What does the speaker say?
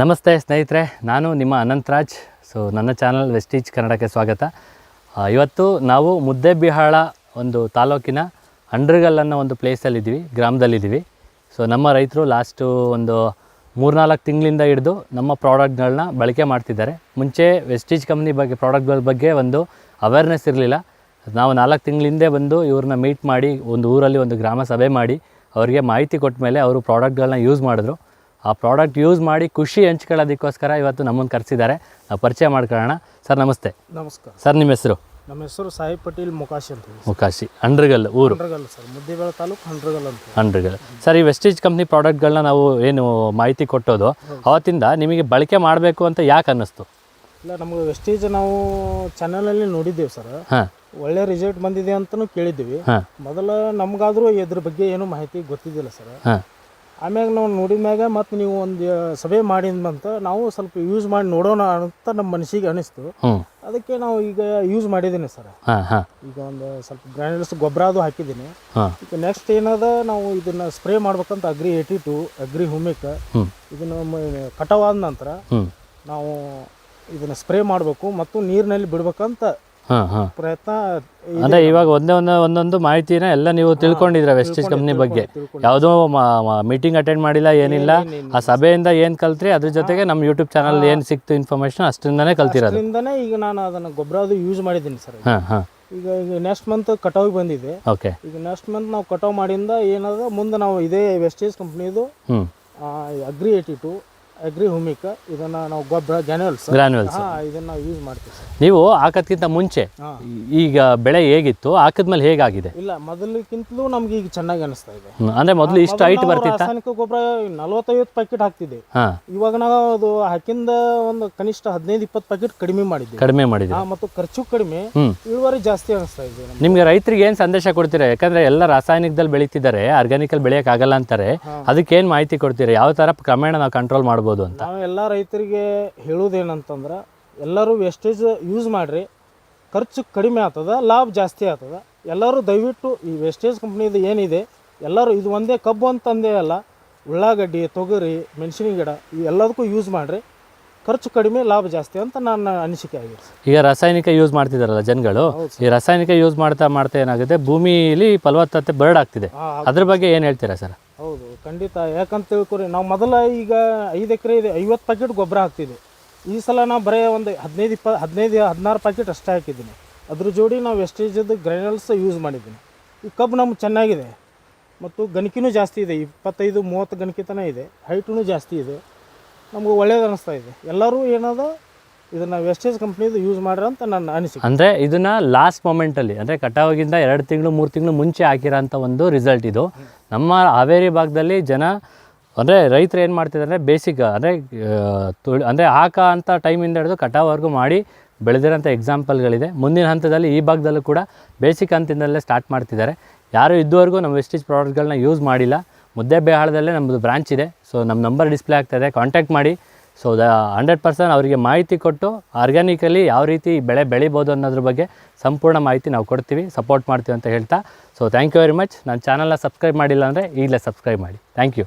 ನಮಸ್ತೆ ಸ್ನೇಹಿತರೆ, ನಾನು ನಿಮ್ಮ ಅನಂತರಾಜ್. ಸೊ ನನ್ನ ಚಾನಲ್ ವೆಸ್ಟೀಜ್ ಕನ್ನಡಕ್ಕೆ ಸ್ವಾಗತ. ಇವತ್ತು ನಾವು ಮುದ್ದೆಬಿಹಾಳ ಒಂದು ತಾಲೂಕಿನ ಅಂಡ್ರಗಲ್ ಅನ್ನೋ ಒಂದು ಪ್ಲೇಸಲ್ಲಿದ್ದೀವಿ, ಗ್ರಾಮದಲ್ಲಿದ್ದೀವಿ. ಸೊ ನಮ್ಮ ರೈತರು ಲಾಸ್ಟು ಒಂದು ಮೂರ್ನಾಲ್ಕು ತಿಂಗಳಿಂದ ಹಿಡಿದು ನಮ್ಮ ಪ್ರಾಡಕ್ಟ್ಗಳನ್ನ ಬಳಕೆ ಮಾಡ್ತಿದ್ದಾರೆ. ಮುಂಚೆ ವೆಸ್ಟೀಜ್ ಕಂಪ್ನಿ ಬಗ್ಗೆ, ಪ್ರಾಡಕ್ಟ್ಗಳ ಬಗ್ಗೆ ಒಂದು ಅವೇರ್ನೆಸ್ ಇರಲಿಲ್ಲ. ನಾವು ನಾಲ್ಕು ತಿಂಗಳ ಹಿಂದೆ ಬಂದು ಇವ್ರನ್ನ ಮೀಟ್ ಮಾಡಿ, ಒಂದು ಊರಲ್ಲಿ ಒಂದು ಗ್ರಾಮ ಸಭೆ ಮಾಡಿ, ಅವರಿಗೆ ಮಾಹಿತಿ ಕೊಟ್ಟ ಮೇಲೆ ಅವರು ಪ್ರಾಡಕ್ಟ್ಗಳನ್ನ ಯೂಸ್ ಮಾಡಿದ್ರು. ಆ ಪ್ರಾಡಕ್ಟ್ ಯೂಸ್ ಮಾಡಿ ಖುಷಿ ಹಂಚ್ಕೊಳ್ಳೋದಕ್ಕೋಸ್ಕರ ಇವತ್ತು ನಮ್ಮನ್ನು ಕರೆಸಿದ್ದಾರೆ. ನಾವು ಪರಿಚಯ ಮಾಡ್ಕೊಳ್ಳೋಣ. ಸರ್ ನಮಸ್ತೆ. ನಮಸ್ಕಾರ. ಸರ್ ನಿಮ್ಮ ಹೆಸರು? ನಮ್ಮ ಹೆಸರು ಸಾಯಿ ಪಟೇಲ್ ಮುಕಾಶಿ ಅಂತ ಮುಕಾಶಿ. ಅಂಡ್ರಗಲ್ ಊರು? ಅಂಡ್ರಗಲ್ ಸರ್. ಮುದ್ದೇಬೇಳೆ ತಾಲೂಕು ಅಂಡ್ರಗಲ್ ಅಂತ. ಅಂಡ್ರಗಲ್. ಸರ್ ಈ ವೆಸ್ಟೇಜ್ ಕಂಪ್ನಿ ಪ್ರಾಡಕ್ಟ್ಗಳನ್ನ ನಾವು ಏನು ಮಾಹಿತಿ ಕೊಟ್ಟೋದು ಅವತ್ತಿಂದ ನಿಮಗೆ ಬಳಕೆ ಮಾಡಬೇಕು ಅಂತ ಯಾಕೆ ಅನ್ನಿಸ್ತು? ಇಲ್ಲ ನಮಗೆ ವೆಸ್ಟೇಜ್ ನಾವು ಚಾನಲಲ್ಲಿ ನೋಡಿದ್ದೇವೆ ಸರ್. ಒಳ್ಳೆ ರಿಸಲ್ಟ್ ಬಂದಿದೆ ಅಂತಲೂ ಕೇಳಿದ್ದೀವಿ. ಮೊದಲು ನಮಗಾದರೂ ಇದ್ರ ಬಗ್ಗೆ ಏನು ಮಾಹಿತಿ ಗೊತ್ತಿದ್ದಿಲ್ಲ ಸರ್. ಆಮ್ಯಾಗ ನಾವು ನೋಡಿದ ಮ್ಯಾಗ ಮತ್ತು ನೀವು ಒಂದು ಸಭೆ ಮಾಡಿದಂತ ನಾವು ಸ್ವಲ್ಪ ಯೂಸ್ ಮಾಡಿ ನೋಡೋಣ ಅಂತ ನಮ್ಮ ಮನಸ್ಸಿಗೆ ಅನಿಸ್ತು. ಅದಕ್ಕೆ ನಾವು ಈಗ ಯೂಸ್ ಮಾಡಿದ್ದೀನಿ ಸರ್. ಈಗ ಒಂದು ಸ್ವಲ್ಪ ಗ್ರ್ಯಾನ್ಯುಲ್ಸ್ ಗೊಬ್ಬರ ಅದು ಹಾಕಿದ್ದೀನಿ ಈಗ ನೆಕ್ಸ್ಟ್ ಏನದ ನಾವು ಇದನ್ನ ಸ್ಪ್ರೇ ಮಾಡ್ಬೇಕಂತ agri eighty two agri humic ಇದನ್ನ ಕಟಾವಾದ ನಂತರ ನಾವು ಇದನ್ನ ಸ್ಪ್ರೇ ಮಾಡಬೇಕು ಮತ್ತು ನೀರಿನಲ್ಲಿ ಬಿಡ್ಬೇಕಂತ ಪ್ರಯತ್ನ ಅಂದ್ರೆ ಇವಾಗ ಒಂದೇ ಒಂದೇ ಒಂದೊಂದು ಮಾಹಿತಿನ ಎಲ್ಲ ನೀವು ತಿಳ್ಕೊಂಡಿದ್ರ ವೆಸ್ಟೇಜ್ ಕಂಪ್ನಿ ಬಗ್ಗೆ. ಯಾವುದೋ ಮೀಟಿಂಗ್ ಅಟೆಂಡ್ ಮಾಡಿಲ್ಲ ಏನಿಲ್ಲ. ಆ ಸಭೆಯಿಂದ ಏನು ಕಲ್ತ್ರಿ ಅದ್ರ ಜೊತೆಗೆ ನಮ್ಮ ಯೂಟ್ಯೂಬ್ ಚಾನಲ್ ಏನು ಸಿಕ್ತು ಇನ್ಫಾರ್ಮೇಶನ್ ಅಷ್ಟರಿಂದನೇ ಕಲ್ತಿರೋದು. ಅದರಿಂದನೇ ಈಗ ನಾನು ಅದನ್ನ ಗೊಬ್ಬರ ಅದು ಯೂಸ್ ಮಾಡಿದ್ದೀನಿ ಸರ್. ಹಾಂ ಹಾಂ. ಈಗ ಈಗ ನೆಕ್ಸ್ಟ್ ಮಂತ್ ಕಟಾವಿಗೆ ಬಂದಿದೆ. ಓಕೆ ಈಗ ನೆಕ್ಸ್ಟ್ ಮಂತ್ ನಾವು ಕಟಾವ್ ಮಾಡಿಂದ ಏನಾದ್ರೂ ಮುಂದೆ ನಾವು ಇದೇ ವೆಸ್ಟೇಜ್ ಕಂಪ್ನಿದು agri eighty two agri humic ಇದನ್ನ ನಾವು ಗೊಬ್ಬರ ಗ್ಯಾನ್ಯುಲ್ಸ್ ಗ್ರಾನ್ಯುವಲ್ಸ್ ಇದನ್ನ ಯೂಸ್ ಮಾಡ್ತೀವಿ ಸರ್. ನೀವು ಹಾಕೋದ್ಕಿಂತ ಮುಂಚೆ ಈಗ ಬೆಳೆ ಹೇಗಿತ್ತು ಹಾಕಿದ್ಮೇಲೆ ಹೇಗಾಗಿದೆ? ಇಲ್ಲ ಮೊದಲಿಗಿಂತಲೂ ನಮ್ಗೆ ಈಗ ಚೆನ್ನಾಗಿ ಅನಿಸ್ತಾ ಇದೆ. ಹ್ಮ್. ಅಂದ್ರೆ ಮೊದಲು ಇಷ್ಟು ಹೈಟ್ ಬರ್ತಿತ್ತ? ರಾಸಾಯನಿಕ ಗೊಬ್ಬರ ನಲವತ್ತೈವತ್ತು ಪ್ಯಾಕೆಟ್ ಹಾಕ್ತಿದ್ದೆ. ಹಾಂ. ಇವಾಗ ನಾವು ಅದು ಹಾಕಿಂದ ಒಂದು ಕನಿಷ್ಠ ಹದಿನೈದು ಇಪ್ಪತ್ತು ಪ್ಯಾಕೆಟ್ ಕಡಿಮೆ ಮಾಡಿದ್ದೀವಿ. ಕಡಿಮೆ ಮಾಡಿದ್ರಿ ಹಾ ಮತ್ತು ಖರ್ಚು ಕಡಿಮೆ ಹ್ಮ್. ಇಳುವರಿ ಜಾಸ್ತಿ ಅನಿಸ್ತಾ ಇದೆ ನಮ್ಗೆ. ನಿಮ್ಗೆ ರೈತರಿಗೆ ಏನು ಸಂದೇಶ ಕೊಡ್ತೀರಾ? ಯಾಕಂದ್ರೆ ಎಲ್ಲ ರಾಸಾಯನಿಕದಲ್ಲಿ ಬೆಳೀತಿದ್ದಾರೆ ಆರ್ಗ್ಯಾನಿಕಲ್ ಬೆಳೆಯಕ್ ಆಗಲ್ಲ ಅಂತಾರೆ. ಅದಕ್ಕೆ ಏನು ಮಾಹಿತಿ ಕೊಡ್ತೀರಾ? ಯಾವ ತರ ಕ್ರಮೇಣ ನಾವು ಕಂಟ್ರೋಲ್ ಮಾಡ್ಬೋದು ಅಂತ. ನಾವು ಎಲ್ಲ ರೈತರಿಗೆ ಹೇಳೋದೇನಂತಂದ್ರೆ ಎಲ್ಲರೂ ವೇಸ್ಟೇಜ್ ಯೂಸ್ ಮಾಡಿರಿ ಖರ್ಚು ಕಡಿಮೆ ಆಗ್ತದೆ ಲಾಭ ಜಾಸ್ತಿ ಆಗ್ತದೆ. ಎಲ್ಲರೂ ದಯವಿಟ್ಟು ಈ ವೇಸ್ಟೇಜ್ ಕಂಪ್ನಿದು ಏನಿದೆ ಎಲ್ಲರೂ ಇದು ಒಂದೇ ಕಬ್ಬು ಅಂತಂದೇ ಅಲ್ಲ ಉಳ್ಳಾಗಡ್ಡಿ ತೊಗರಿ ಮೆಣಸಿನ ಗಿಡ ಇವೆಲ್ಲದಕ್ಕೂ ಯೂಸ್ ಮಾಡಿರಿ. ಖರ್ಚು ಕಡಿಮೆ ಲಾಭ ಜಾಸ್ತಿ ಅಂತ ನನ್ನ ಅನಿಸಿಕೆ ಆಗಿದೆ. ಈಗ ರಾಸಾಯನಿಕ ಯೂಸ್ ಮಾಡ್ತಿದಾರಲ್ಲ ಜನಗಳು ಈ ರಾಸಾಯನಿಕ ಯೂಸ್ ಮಾಡ್ತಾ ಮಾಡ್ತಾ ಏನಾಗುತ್ತೆ ಭೂಮಿಲಿ ಫಲವತ್ತತೆ ಬರ್ಡ್ ಆಗ್ತಿದೆ. ಅದ್ರ ಬಗ್ಗೆ ಏನು ಹೇಳ್ತೀರಾ ಸರ್? ಹೌದು, ಖಂಡಿತ. ಯಾಕಂತ ತಿಳ್ಕೊರಿ, ನಾವು ಮೊದಲ ಈಗ ಐದು ಎಕರೆ ಇದೆ, ಐವತ್ತು ಪ್ಯಾಕೆಟ್ ಗೊಬ್ಬರ ಹಾಕ್ತಿದ್ದೆ ಈ ಸಲ ನಾವು ಬರೀ ಒಂದು ಹದಿನೈದು ಇಪ್ಪ ಹದಿನೈದು, ಹದಿನಾರು ಪ್ಯಾಕೆಟ್ ಅಷ್ಟೇ ಹಾಕಿದ್ದೀನಿ. ಅದ್ರ ಜೋಡಿ ನಾವು ವೆಸ್ಟೇಜದ್ದು ಗ್ರೈನಲ್ಸ್ ಯೂಸ್ ಮಾಡಿದ್ದೀನಿ. ಈ ಕಬ್ಬು ನಮ್ಗೆ ಚೆನ್ನಾಗಿದೆ, ಮತ್ತು ಗಣಕಿನೂ ಜಾಸ್ತಿ ಇದೆ, ಇಪ್ಪತ್ತೈದು, ಮೂವತ್ತು ಗಣಿಕೆ ಇದೆ ಹೈಟೂ ಜಾಸ್ತಿ ಇದೆ. ನಮಗೆ ಒಳ್ಳೇದು ಅನ್ನಿಸ್ತಾ ಇದೆ. ಎಲ್ಲರೂ ಏನದ ಇದನ್ನು ವೆಸ್ಟೇಜ್ ಕಂಪ್ನಿದು ಯೂಸ್ ಮಾಡಿರೋ ಅಂತ ನನ್ನ ಅನಿಸಿಕೆ. ಅಂದರೆ ಇದನ್ನ ಲಾಸ್ಟ್ ಮೊಮೆಂಟಲ್ಲಿ ಅಂದರೆ ಕಟಾವಾಗಿಂದ ಎರಡು ತಿಂಗಳು, ಮೂರು ತಿಂಗಳು ಮುಂಚೆ ಹಾಕಿರೋಂಥ ಒಂದು ರಿಸಲ್ಟ್ ಇದು. ನಮ್ಮ ಹಾವೇರಿ ಭಾಗದಲ್ಲಿ ಜನ, ಅಂದರೆ ರೈತರು ಏನು ಮಾಡ್ತಿದ್ದಾರೆ ಬೇಸಿಕ್ ಅಂದರೆ ತುಳಿ, ಅಂದರೆ ಹಾಕ ಅಂತ ಟೈಮಿಂದ ಹಿಡಿದು ಕಟಾವರೆಗೂ ಮಾಡಿ ಬೆಳೆದಿರೋಂಥ ಎಕ್ಸಾಂಪಲ್ಗಳಿದೆ ಮುಂದಿನ ಹಂತದಲ್ಲಿ ಈ ಭಾಗದಲ್ಲೂ ಕೂಡ ಬೇಸಿಕ್ ಹಂತದಲ್ಲೇ ಸ್ಟಾರ್ಟ್ ಮಾಡ್ತಿದ್ದಾರೆ ಯಾರು ಇದುವರೆಗೂ ನಮ್ಮ ವೆಸ್ಟೇಜ್ ಪ್ರಾಡಕ್ಟ್ಗಳನ್ನ ಯೂಸ್ ಮಾಡಿಲ್ಲ. ಮುದ್ದೆ ಬೇಹಾಳದಲ್ಲೇ ನಮ್ಮದು ಬ್ರಾಂಚ್ ಇದೆ. ಸೊ ನಮ್ಮ ನಂಬರ್ ಡಿಸ್ಪ್ಲೇ ಆಗ್ತಾಯಿದೆ ಕಾಂಟ್ಯಾಕ್ಟ್ ಮಾಡಿ. ಸೊ ದ ಹಂಡ್ರೆಡ್ ಪರ್ಸೆಂಟ್ ಅವರಿಗೆ ಮಾಹಿತಿ ಕೊಟ್ಟು ಆರ್ಗ್ಯಾನಿಕಲಿ ಯಾವ ರೀತಿ ಬೆಳೆ ಬೆಳಿಬೋದು ಅನ್ನೋದ್ರ ಬಗ್ಗೆ ಸಂಪೂರ್ಣ ಮಾಹಿತಿ ನಾವು ಕೊಡ್ತೀವಿ ಸಪೋರ್ಟ್ ಮಾಡ್ತೀವಿ ಅಂತ ಹೇಳ್ತಾ. So thank you very much ನನ್ನ ಚಾನಲ್ನ ಸಬ್ಸ್ಕ್ರೈಬ್ ಮಾಡಿಲ್ಲ ಅಂದರೆ ಈಗಲೇ ಸಬ್ಸ್ಕ್ರೈಬ್ ಮಾಡಿ. Thank you